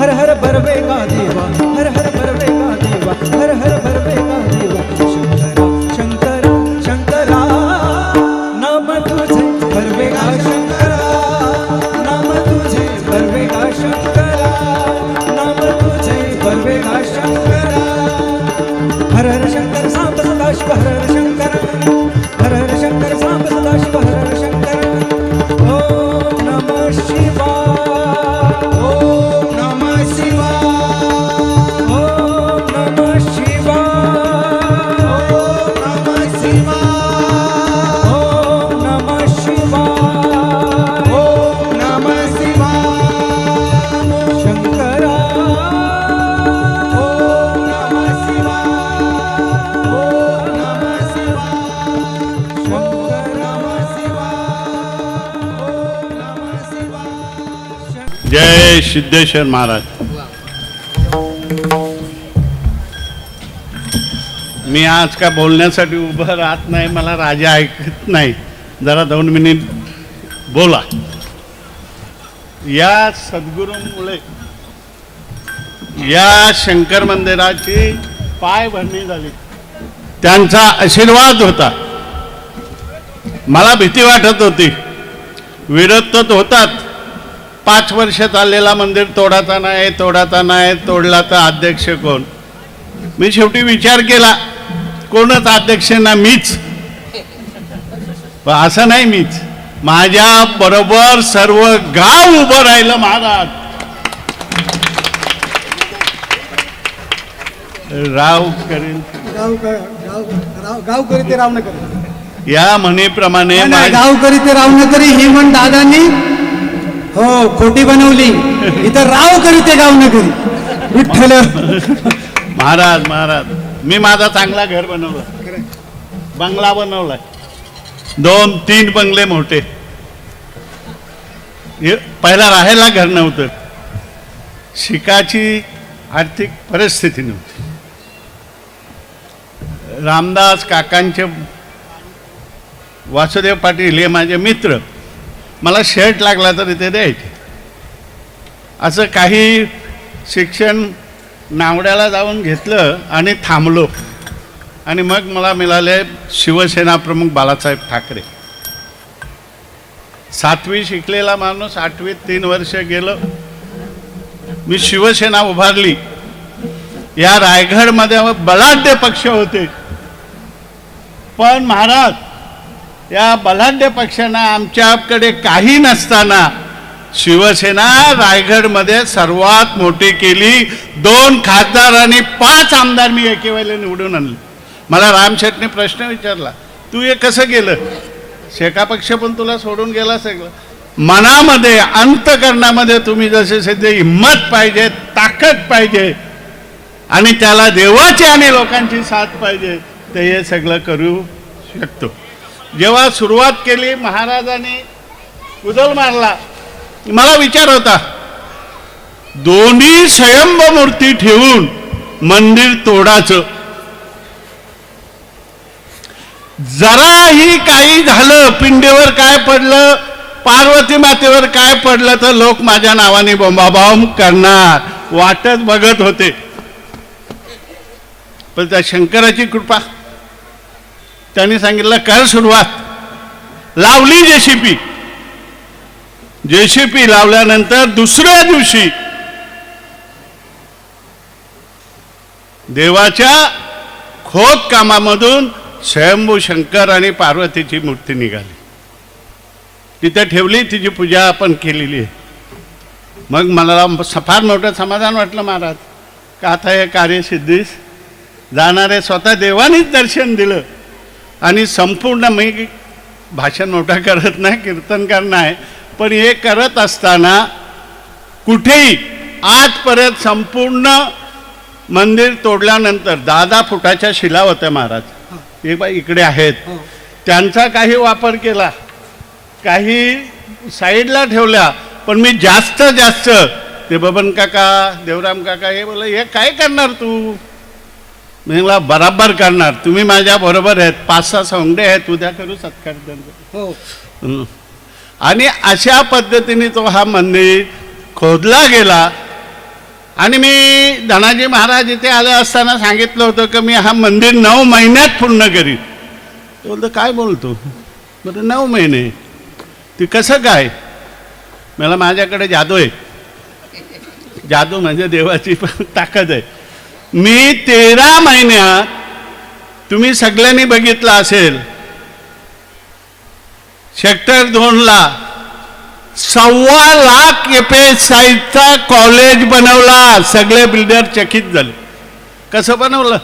हर हर बरवे का देवा। सिद्धेश्वर महाराज. मी आज का बोलण्यासाठी उभं राहत नाही मला राजा ऐकत नाही. जरा दोन मिनिट बोला. या सद्गुरूमुळे या शंकर मंदिराची पायभरणी झाली. त्यांचा आशीर्वाद होता. मला भीती वाटत होती. विरोध तर होतात. पाच वर्ष चाललेला मंदिर तोडाचा नाही तोडाचा नाही तोडला तर अध्यक्ष कोण? मी शेवटी विचार केला कोणच अध्यक्ष ना मीच. असं नाही मीच. माझ्या बरोबर सर्व गाव उभं राहिलं महाराज. राव करेल गाव गाव गाव गावकरी ते रावणकरी या म्हणीप्रमाणे नाही, नाही, माझ्या- गावकरी ते रावणकरी ही म्हण दादांनी हो खोटी बनवली. इथं राव करी ते गावनकरी विठ्ठल. महाराज महाराज मी माझा चांगला घर बनवला. बंगला बनवलाय. दोन तीन बंगले मोठे. हे पहिला राहायला घर नव्हतं. शिकाची आर्थिक परिस्थिती नव्हती. रामदास काकांचे वासुदेव पाटील हे माझे मित्र. मला शर्ट लागला तरी ते द्यायचे. असं काही शिक्षण नावड्याला जाऊन घेतलं आणि थांबलो. आणि मग मला मिळाले शिवसेना प्रमुख बाळासाहेब ठाकरे. सातवी शिकलेला माणूस आठवीत तीन वर्ष गेलं. मी शिवसेना उभारली. या रायगडमध्ये बलाढ्य पक्ष होते. पण महाराज या बलाढ्य पक्षांना आमच्याकडे काही नसताना शिवसेना रायगडमध्ये सर्वात मोठी केली. दोन खासदार आणि पाच आमदार मी एके वेळेला निवडून आणले. मला राम शेटने प्रश्न विचारला तू हे कसं गेलं शेका पक्ष पण तुला सोडून गेला सगळं. मनामध्ये अंतकरणामध्ये तुम्ही जसे सध्या हिंमत पाहिजे ताकद पाहिजे आणि त्याला देवाची आणि लोकांची साथ पाहिजे ते हे सगळं करू शकतो. जेव्हा सुरुवात केली महाराजांनी उदल मारला. मला विचार होता दोन्ही स्वयंभ मूर्ती ठेवून मंदिर तोडाचं जराही काही झालं पिंडीवर काय पडलं पार्वती मातेवर काय पडलं तर लोक माझ्या नावाने बोंबाबोंब करणार वाटत बघत होते. पण त्या शंकराची कृपा त्यांनी सांगितलं कर सुरुवात. लावली जेसीपी. जेसीपी लावल्यानंतर दुसऱ्या दिवशी देवाच्या खोद कामामधून स्वयंभू शंकर आणि पार्वतीची मूर्ती निघाली. तिथे ठेवली तिची पूजा आपण केलेली आहे. मग मला फार मोठं समाधान वाटलं महाराज. का आता हे कार्यसिद्धीस? जाणारे स्वतः देवानीच दर्शन दिलं. आणि संपूर्ण मी भाषण मोठा करत नाही कीर्तनकार नाही पण हे करत असताना कुठेही आजपर्यंत संपूर्ण मंदिर तोडल्यानंतर दहा दहा फुटाच्या शिला होत्या महाराज. हे. बाई इकडे आहेत. त्यांचा काही वापर केला. काही साईडला ठेवल्या पण मी जास्त जास्त ते बबन काका देवराम काका हे बोला हे काय करणार तू? मी म्हणला बराबर करणार. तुम्ही माझ्या बरोबर आहेत. पाच सहा सोंगडे आहेत. उद्या करू सत्कार हो. आणि अशा पद्धतीने तो हा मंदिर खोदला गेला. आणि मी धनाजी महाराज इथे आले असताना सांगितलं होतं की मी हा मंदिर नऊ महिन्यात पूर्ण करीन. तो बोलतो काय बोलतो? बरं नऊ महिने. ते कसं काय? मला माझ्याकडे जादू आहे. जादू म्हणजे देवाची पण ताकद आहे. मी तेरा महिन्यात तुम्ही सगळ्यांनी बघितलं असेल. सेक्टर दोनला सव्वा लाख एपे साईजचा कॉलेज बनवला. सगळे बिल्डर चकित झाले. कसं बनवलं?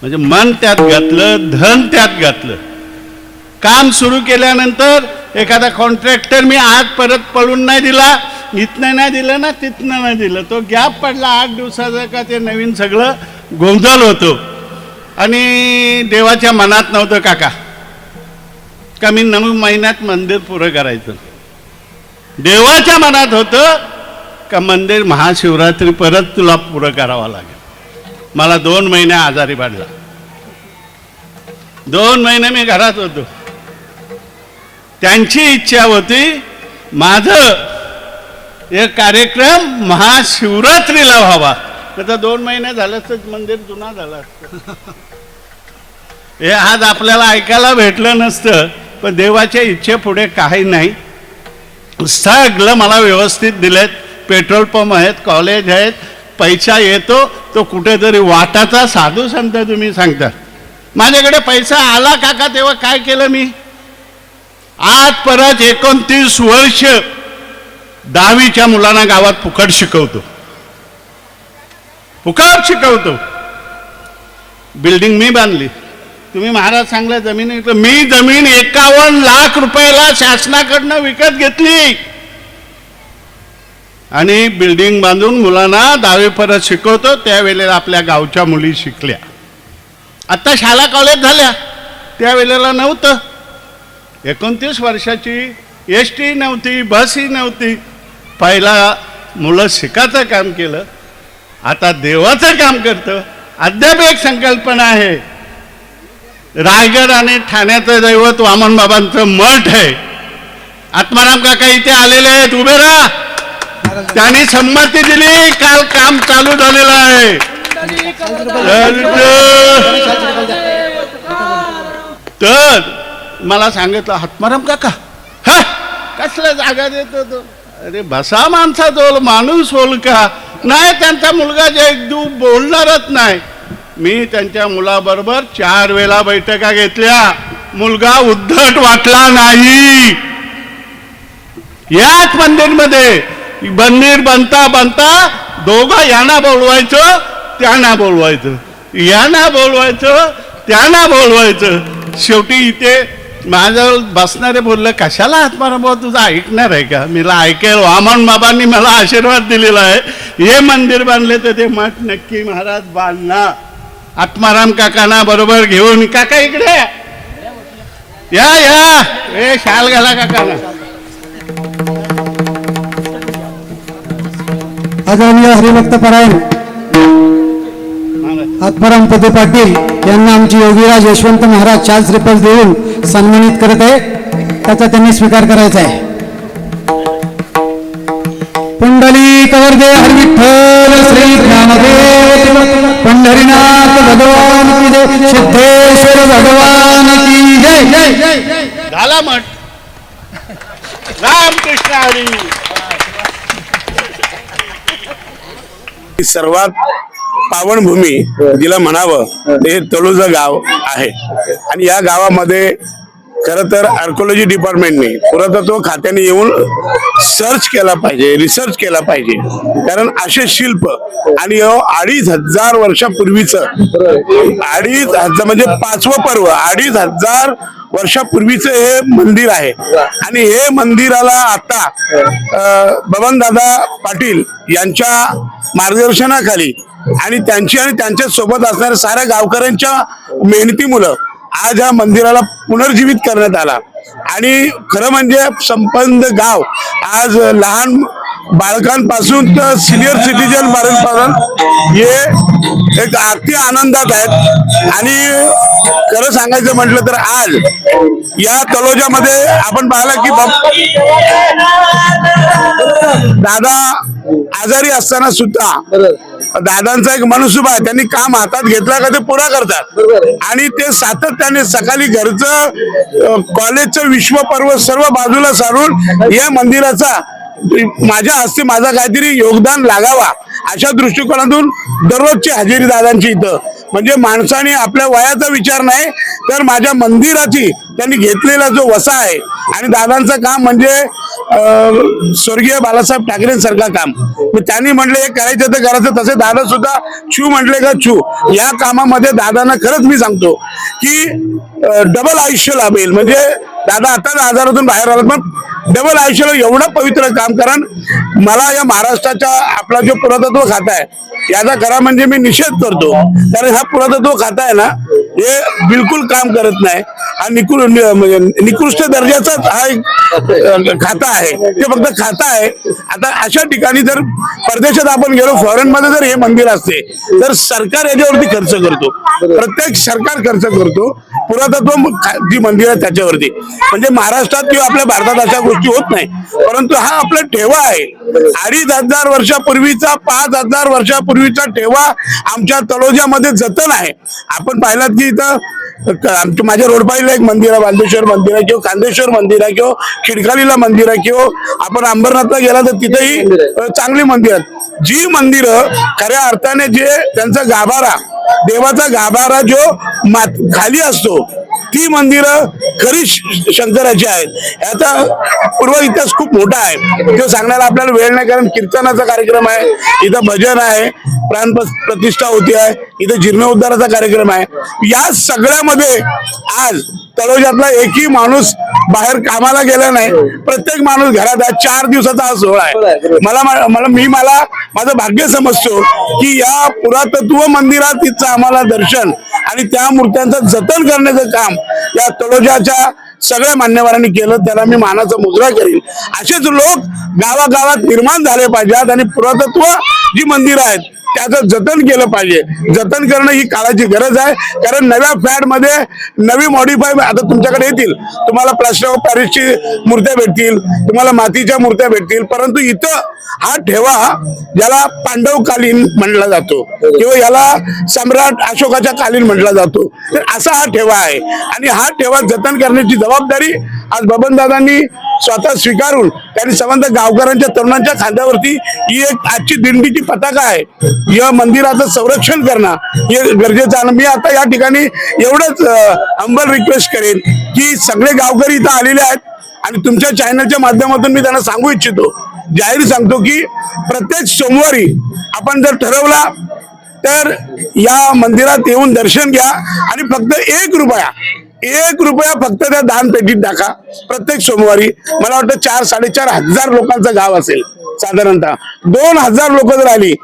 म्हणजे मन त्यात घातलं धन त्यात घातलं. काम सुरू केल्यानंतर एखादा कॉन्ट्रॅक्टर मी आज परत पळून नाही दिला. इथनं नाही दिलं ना तिथनं नाही दिलं. तो गॅप पडला आठ दिवसाचा का ते नवीन सगळं गोंधळ होतो. आणि देवाच्या मनात नव्हतं काका. का मी नऊ महिन्यात मंदिर पुरं करायचं. देवाच्या मनात होतं का मंदिर महाशिवरात्री परत तुला पुरं करावं लागेल. मला दोन महिने आजारी पडला. दोन महिने मी घरात होतो. त्यांची इच्छा होती माझं एक कार्यक्रम महाशिवरात्रीला व्हावा. तर दोन महिने झालं तर मंदिर जुना झालं असतं. हे आज आपल्याला ऐकायला भेटलं नसतं पण देवाच्या इच्छेपुढे काही नाही. सगळं मला व्यवस्थित दिलेत. पेट्रोल पंप आहेत कॉलेज आहेत पैसा येतो तो कुठेतरी वाटाचा साधू संत तुम्ही सांगता. माझ्याकडे पैसा आला काका तेव्हा काय केलं मी? आज परत एकोणतीस वर्ष दहावीच्या मुलांना गावात फुकट शिकवतो. फुकट शिकवतो. बिल्डिंग मी बांधली. तुम्ही महाराज सांगला जमीन मी जमीन एकावन्न लाख रुपयाला शासनाकडनं विकत घेतली. आणि बिल्डिंग बांधून मुलांना दहावी परत शिकवतो. त्यावेळेला आपल्या गावच्या मुली शिकल्या. आता शाळा कॉलेज झाल्या. त्यावेळेला नव्हतं. एकोणतीस वर्षाची एस टी नव्हती बसही नव्हती. पहिला मुलं शिकायचं काम केलं आता देवाचं काम करतं. अद्याप एक संकल्पना आहे रायगड आणि ठाण्याचं दैवत वामन बाबांचं मठ आहे. आत्माराम काका इथे आलेले आहेत उभे राहा. त्यांनी संमती दिली काल काम चालू झालेलं आहे. तर मला सांगितलं आत्माराम काका हा? कसल्या जागा देतो तो? अरे बसा माणसा जोल माणूस होल का? नाही त्यांचा मुलगा जयदू बोलणारच नाही. मी त्यांच्या मुलाबरोबर चार वेळा बैठका घेतल्या. मुलगा उद्धट वाटला नाही. याच मंदिरमध्ये मंदिर बनता बनता दोघं यांना बोलवायचं त्यांना बोलवायचं. यांना बोलवायचं त्यांना बोलवायचं. शेवटी इथे माझ्याजवळ बसणारे बोललं कशाला आत्माराम भाऊ तुझं ऐकणार आहे का? मला ऐकेल वामन बाबांनी मला आशीर्वाद दिलेला आहे. हे मंदिर बांधले तर ते मठ नक्की महाराज बांधणार आत्माराम काकांना बरोबर घेऊन. काका इकडे. या या. ए शाल घाला काकाला आदरणीय हरिभक्त परायण. आत्माराम पदे पाटील यांना आमचे योगीराज यशवंत महाराज चार श्रीफल देऊन सन्मानित करत आहे. त्याचा त्यांनी स्वीकार करायचा आहे. पुंडली कवर्दे हरिविठ्ठल श्री ज्ञानदेव पंढरीनाथ भगवान की जय. सिद्धेश्वर भगवान की जय जय जय. झाला मठ. रामकृष्ण हरी. ही सर्वात पावनभूमी जिला म्हणावं ते तळोजा गाव आहे. आणि या गावामध्ये खर तर आर्कोलॉजी डिपार्टमेंटने पुरातत्व खात्याने येऊन सर्च केला पाहिजे रिसर्च केला पाहिजे. कारण असे शिल्प आणि अहो अडीच हजार वर्षापूर्वीचं अडीच हजार म्हणजे पाचवं पर्व अडीच हजार वर्षापूर्वीचं हे मंदिर आहे. आणि हे मंदिराला आता अं, बबनदादा पाटील यांच्या मार्गदर्शनाखाली आणि त्यांची आणि त्यांच्यासोबत असणाऱ्या साऱ्या गावकऱ्यांच्या मेहनती मुलं आज या मंदिराला पुनर्जीवित करण्यात आला. आणि खरं म्हणजे संपन्न गाव आज लहान बालकांपासून तर सिनियर सिटीजन पर्यंत हे एक अति आनंदात आहेत. आणि खरं सांगायचं म्हटलं तर आज या तलोजामध्ये आपण पाहिलं की बाप दादा आजारी असताना सुद्धा दादांचा एक मनुष्यबा आहे. त्यांनी काम हातात घेतला का ते पुरा करतात. आणि ते सातत्याने सकाळी घरचं कॉलेजचं विश्वपर्व सर्व बाजूला सारून या मंदिराचा माझ्या हस्ते माझा काहीतरी योगदान लागावा अशा दृष्टिकोनातून दररोजची हजेरी दादांची इथं. म्हणजे माणसाने आपल्या वयाचा विचार नाही तर माझ्या मंदिराची त्यांनी घेतलेला जो वसा आहे आणि दादांचं काम म्हणजे स्वर्गीय बाळासाहेब ठाकरेंसारखं काम. मग त्यांनी म्हटलं हे करायचं तर करायचं. तसे दादा सुद्धा छू म्हटले का छू. या कामामध्ये दादांना खरंच मी सांगतो की डबल आयुष्य लाभेल. म्हणजे दादा आता आजारातून बाहेर आला पण डबल आयुष्याला एवढं पवित्र काम कारण मला या महाराष्ट्राच्या आपला जो पुरातत्व खाता आहे याचा खरा म्हणजे मी निषेध करतो. कारण हा पुरातत्व खाता आहे ना हे बिलकुल काम करत नाही. हा निकृ म्हणजे निकृष्ट दर्जाचाच हा एक खाता आहे. ते फक्त खाता आहे. आता अशा ठिकाणी जर परदेशात आपण गेलो फॉरेन मध्ये जर हे मंदिर असते तर सरकार याच्यावरती खर्च करतो. प्रत्येक सरकार खर्च करतो. पुरातत्व जी मंदिर आहे त्याच्यावरती. म्हणजे महाराष्ट्रात किंवा आपल्या भारतात अशा गोष्टी होत नाही. परंतु हा आपला ठेवा आहे. अडीच हजार वर्षापूर्वीचा पाच हजार वर्षापूर्वीचा ठेवा आमच्या तळोजामध्ये जतन आहे. आपण पाहिलात की इथं आमच्या माझ्या रोड पाहिलं एक मंदिर आहे बालदेश्वर मंदिर आहे किंवा कांदेश्वर मंदिर आहे किंवा खिडकालीला मंदिर आहे किंवा आपण अंबरनाथला गेला तर तिथेही चांगली मंदिर आहेत. जी मंदिरं खऱ्या अर्थाने जे त्यांचा गाभारा देवाचा गाभारा जो मात खाली असतो ती मंदिरं खरी शंकराची आहेत. याचा पूर्व इतिहास खूप मोठा आहे. तो सांगण्याला आपल्याला वेळ नाही कारण कीर्तनाचा कार्यक्रम आहे. इथं भजन आहे. प्राण प- प्रतिष्ठा होती आहे. इथं जीर्णोद्धाराचा कार्यक्रम आहे. या सगळ्यामध्ये आज तळोजातला एकही माणूस बाहेर कामाला गेला नाही. प्रत्येक माणूस घरात आहे चार दिवसाचा हा सोहळा आहे. मला मला मी मला माझं भाग्य समजतो की या पुरातत्व मंदिरात तिथं आम्हाला दर्शन आणि त्या मूर्त्यांचं जतन करण्याचं काम या तळोजाच्या सगळ्या मान्यवरांनी केलं. त्याला मी मानाचा मुजरा करीन. असेच लोक गावागावात निर्माण झाले पाहिजेत आणि पुरातत्व जी मंदिरं आहेत त्याचं जतन केलं पाहिजे. जतन करणं ही काळाची गरज आहे. कारण नव्या फ्लॅटमध्ये मध्ये नवी मॉडीफाय आता तुमच्याकडे येतील. तुम्हाला प्लास्टर ऑफ पॅरिसची मूर्त्या भेटतील. तुम्हाला मातीच्या मूर्त्या भेटतील. परंतु इथं हा ठेवा ज्याला पांडवकालीन म्हटला जातो. किंवा याला सम्राट अशोकाच्या कालीन म्हटला जातो. तर असा हा ठेवा आहे. आणि हा ठेवा जतन करण्याची जबाबदारी आज बबनदादांनी स्वतः स्वीकारून त्यांनी संबंध गावकऱ्यांच्या तरुणांच्या खांद्यावरती ही एक आजची दिंडीची पताका आहे. या मंदिराचं संरक्षण करणं हे गरजेचं आहे. आणि मी आता या ठिकाणी एवढंच अंबल रिक्वेस्ट करेन की सगळे गावकरी इथं आलेले आहेत आणि तुमच्या चॅनलच्या माध्यमातून मी त्यांना सांगू इच्छितो. जाहीर सांगतो की प्रत्येक सोमवारी आपण जर ठरवला तर या मंदिरात येऊन दर्शन घ्या आणि फक्त एक रुपया एक रुपया फक्त त्या दानपेटीत टाका. प्रत्येक सोमवारी मला वाटतं चार साडेचार हजार लोकांचं गाव असेल साधारणतः. दोन हजार लोक जर आली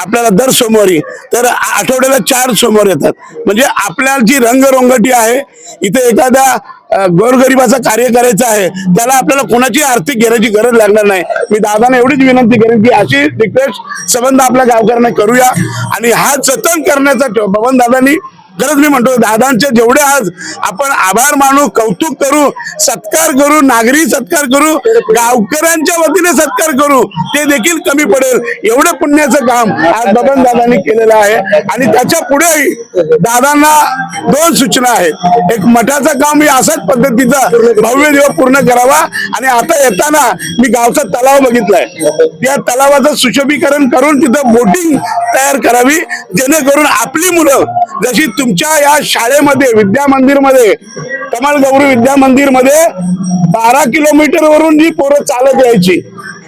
आपल्याला दर सोमवारी तर आठवड्याला चार सोमवार येतात. म्हणजे आपल्याला जी रंगरंगटी आहे इथे एखाद्या अ, गोरगरिबाचं कार्य करायचं आहे त्याला आपल्याला कोणाची आर्थिक घेण्याची गरज लागणार नाही. मी दादांना एवढीच विनंती करेन की अशी रिक्वेस्ट संबंध आपल्या गावकऱ्यांना करूया. आणि हा जतन करण्याचा ठेव बबन दादांनी खरंच मी म्हणतो दादांचे जेवढे आज आपण आभार मानू कौतुक करू सत्कार करू नागरी सत्कार करू गावकऱ्यांच्या वतीने सत्कार करू ते देखील कमी पडेल. एवढं पुण्याचं काम आज बबन दादांनी केलेलं आहे. आणि त्याच्या पुढेही दादांना दोन सूचना आहेत. एक मठाचं काम मी अशाच पद्धतीचा भव्य देव पूर्ण करावा. आणि आता येताना मी गावचा तलाव बघितलाय. त्या तलावाचं सुशोभीकरण करून तिथं बोटिंग तयार करावी. जेणेकरून आपली मुलं जशी तुमच्या या शाळेमध्ये विद्या मंदिरमध्ये कमल गौरी विद्या मंदिरमध्ये बारा किलोमीटर वरून जी पोरं चालत यायची.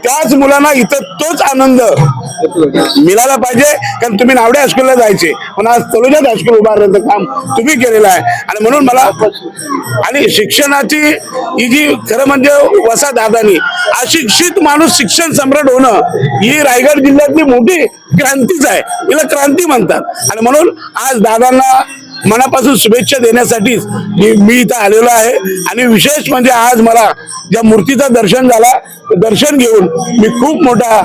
त्याच मुलांना इथं तोच आनंद मिळाला पाहिजे. कारण तुम्ही नावडे हायस्कूलला जायचे. पण आज तलोजात हायस्कूल उभारण्याचं काम तुम्ही केलेलं आहे. आणि म्हणून मला आणि शिक्षणाची ही जी खरं म्हणजे वसा दादानी अशिक्षित माणूस शिक्षण सम्राट होणं ही रायगड जिल्ह्यातली मोठी क्रांतीच आहे. याला क्रांती म्हणतात. आणि म्हणून आज दादांना मनापासून शुभेच्छा देण्यासाठीच मी मी इथं आलेलो आहे. आणि विशेष म्हणजे आज मला ज्या मूर्तीचं दर्शन झाला दर्शन घेऊन मी खूप मोठा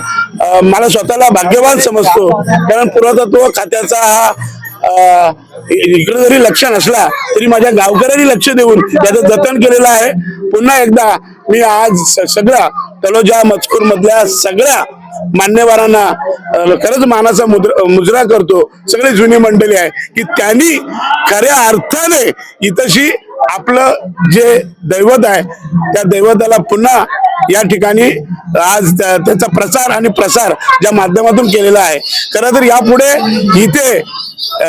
मला स्वतःला भाग्यवान समजतो. कारण पुरातत्व खात्याचा हा इकडे जरी लक्ष नसला तरी माझ्या गावकऱ्यांनी लक्ष देऊन त्याचं जतन केलेलं आहे. पुन्हा एकदा मी आज स- सगळ्या तलोजा मजकूर मधल्या सगळ्या मान्यवरांना खरंच मानाचा मुद्रा मुजरा करतो. सगळी जुनी मंडळी आहे की त्यांनी खऱ्या अर्थाने इथशी आपलं जे दैवत आहे त्या दैवताला पुन्हा या ठिकाणी आज त्याचा प्रचार आणि प्रसार ज्या माध्यमातून केलेला आहे. खरं तर यापुढे इथे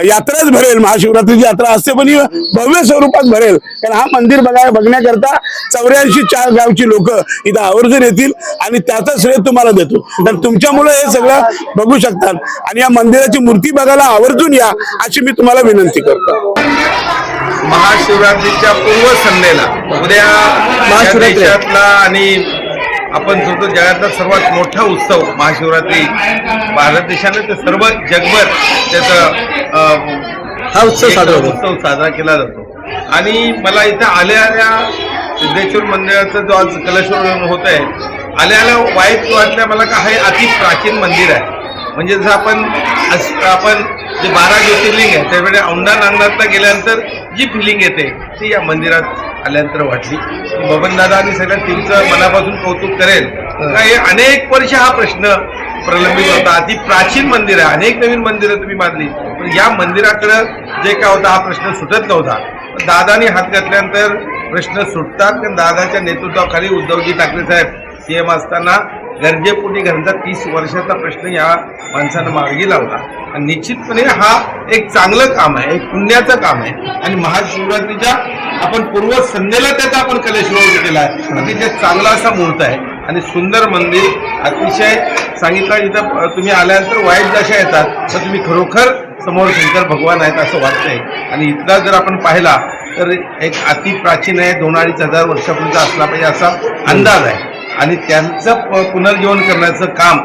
यात्राच भरेल महाशिवरात्रीची यात्रा असते पण ही भव्य स्वरूपात भरेल. कारण हा मंदिर बघाय बघण्याकरता चौऱ्याऐंशी चार गावची लोक इथं आवर्जून येतील आणि त्याचा श्रेय तुम्हाला देतो. तर तुमच्यामुळे हे सगळं बघू शकतात. आणि या मंदिराची मूर्ती बघायला आवर्जून या अशी मी तुम्हाला विनंती करतो. महाशिवरात्रीच्या पूर्व संध्येला उद्या या देशातला आणि आपण सांगतो जगातला सर्वात मोठा उत्सव महाशिवरात्री. भारत देशाने ते सर्व जगभर त्याचा हा उत्सव साजरा उत्सव साजरा केला जातो. आणि मला इथं आल्या आल्या सिद्धेश्वर मंदिराचं जो आज कलशवर होत आहे आल्या आल्या वाईट वाटल्या मला का हे अति प्राचीन मंदिर आहे. म्हणजे जसं आपण आपण जे बारा ज्योतिर्लिंग आहे त्यावेळी औंढा नागनाथला गेल्यानंतर जी फिलिंग येते ती या मंदिरात आल्यानंतर वाटली. बबनदादा आणि सगळ्या टीमचं मनापासून कौतुक करेल. का हे अनेक वर्ष हा प्रश्न प्रलंबित होता. अति प्राचीन मंदिर आहे अनेक नवीन मंदिरं तुम्ही बांधली. पण या मंदिराकडं जे काय होता हा प्रश्न सुटत नव्हता. पण दादानी हात घातल्यानंतर प्रश्न सुटतात. कारण दादाच्या नेतृत्वाखाली उद्धवजी ठाकरे साहेब सीएम असताना गरजेपोटी घरांचा तीस वर्षाचा प्रश्न या माणसानं मार्गी लावला. आणि निश्चितपणे हा एक चांगलं काम आहे एक पुण्याचं काम आहे. आणि महाशिवरात्रीच्या आपण पूर्व संध्येला त्याचा आपण कलेश्वर केला आहे. अतिशय चांगला असा मुहूर्त आहे. आणि सुंदर मंदिर अतिशय सांगितलं इथं तुम्ही आल्यानंतर वाईट जशा येतात तर तुम्ही खरोखर समोर शंकर भगवान आहेत असं वाटतंय. आणि इथला जर आपण पाहिला तर एक अति प्राचीन आहे दोन अडीच हजार वर्षापूर्वीचा असला पाहिजे असा अंदाज आहे. आणि त्यांचं प- पुनर्जीवन करण्याचं काम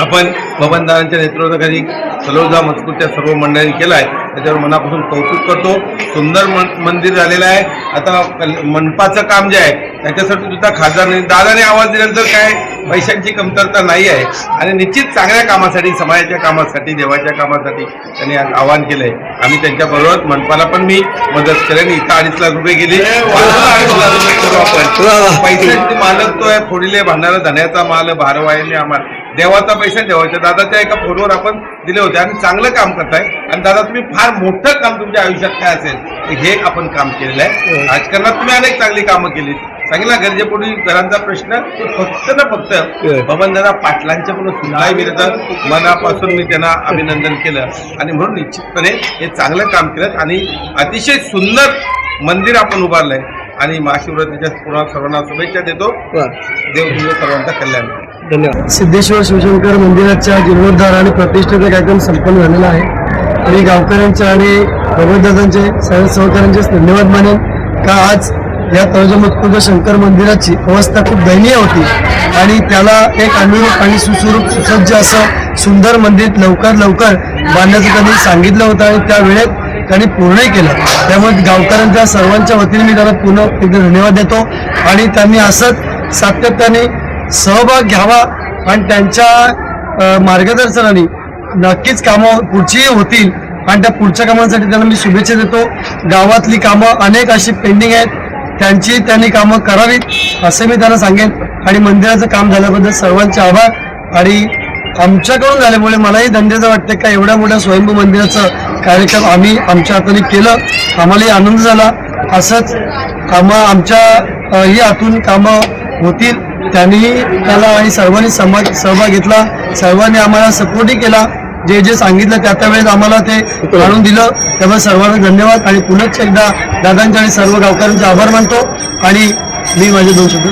आपण बबनदारांच्या नेतृत्वाखाली सलोजा मजकूरच्या सर्व मंडळी केलं आहे त्याच्यावर मनापासून कौतुक करतो. सुंदर मंदिर झालेलं आहे. आता कल- मनपाचं काम जे आहे त्याच्यासाठी सुद्धा खासदार दादाने आवाज दिल्यानंतर काय पैशांची कमतरता नाही आहे. आणि निश्चित चांगल्या कामासाठी समाजाच्या कामासाठी देवाच्या कामासाठी त्यांनी आवाहन केलंय. आम्ही त्यांच्याबरोबर मनपाला पण मी मदत करेन इथं अडीच लाख रुपये गेले. अडीच लाख रुपये करू आपण. पैशांची मालक तो आहे. फोडीले भांडारा धण्याचा माल भारवाईने आम्हाला. देवाचा पैसा देवाच्या दादाच्या एका फोनवर आपण दिले होते. आणि चांगलं काम करताय. आणि दादा तुम्ही फार मोठं काम तुमच्या आयुष्यात काय असेल हे आपण काम केलेलं आहे. राजकारणात तुम्ही अनेक चांगली कामं केली सांगितलं गरजेपोटी घरांचा प्रश्न फक्त ना फक्त बबनदादा पाटलांच्या म्हणून सुद्धा विरोधात मनापासून मी त्यांना अभिनंदन केलं. आणि म्हणून निश्चितपणे हे चांगलं काम केलं आणि अतिशय सुंदर मंदिर आपण उभारलंय. आणि महाशिवरात्रीच्या पुन्हा सर्वांना शुभेच्छा देतो. देव तुझं सर्वांचा कल्याण. धन्यवाद. सिद्धेश्वर शिवशंकर मंदिराच्या जीर्णोद्धार आणि प्रतिष्ठेचा कार्यक्रम संपन्न झालेला आहे. आणि गावकऱ्यांचे आणि प्रबोधकांचे सर्व सहकाऱ्यांचे धन्यवाद मानेन. का आज या तळजमतपूर शंकर मंदिराची अवस्था खूप दयनीय होती. आणि त्याला एक अनुरूप आणि सुसुरूप सुसज्ज असं सुंदर मंदिर लवकर लवकर बांधण्याचं त्यांनी सांगितलं होतं आणि त्या वेळेत त्यांनी पूर्णही केलं. त्यामुळे गावकऱ्यांच्या सर्वांच्या वतीने मी त्यांना पुन्हा एकदा धन्यवाद देतो. आणि त्यांनी असंच सातत्याने सहभाग घ्यावा आणि त्यांच्या मार्गदर्शनाने नक्कीच कामं पुढचीही होतील. आणि त्या पुढच्या कामांसाठी त्यांना मी शुभेच्छा देतो. गावातली कामं अनेक अशी पेंडिंग आहेत. त्यांची त्यांनी कामं करावीत असे मी त्यांना सांगेन. आणि मंदिराचं काम झाल्याबद्दल सर्वांचे आभार. आणि आमच्याकडून झाल्यामुळे मलाही धंद्याचं वाटतं का एवढ्या मोठ्या स्वयंभू मंदिराचं कार्यक्रम आम्ही आमच्या हाताने केलं. आम्हालाही आनंद झाला. असंच कामं आमच्या ही हातून कामं होतील. त्यांनी त्याला आणि सर्वांनी सहभाग सहभाग घेतला. सर्वांनी आम्हाला सपोर्टही केला. जे जे सांगितलं त्या त्या वेळेस आम्हाला ते आणून दिलं. त्यामुळे सर्वांना धन्यवाद आणि पुनश्च एकदा दादांचे आणि सर्व गावकऱ्यांचे आभार मानतो. आणि मी माझे दोन शब्द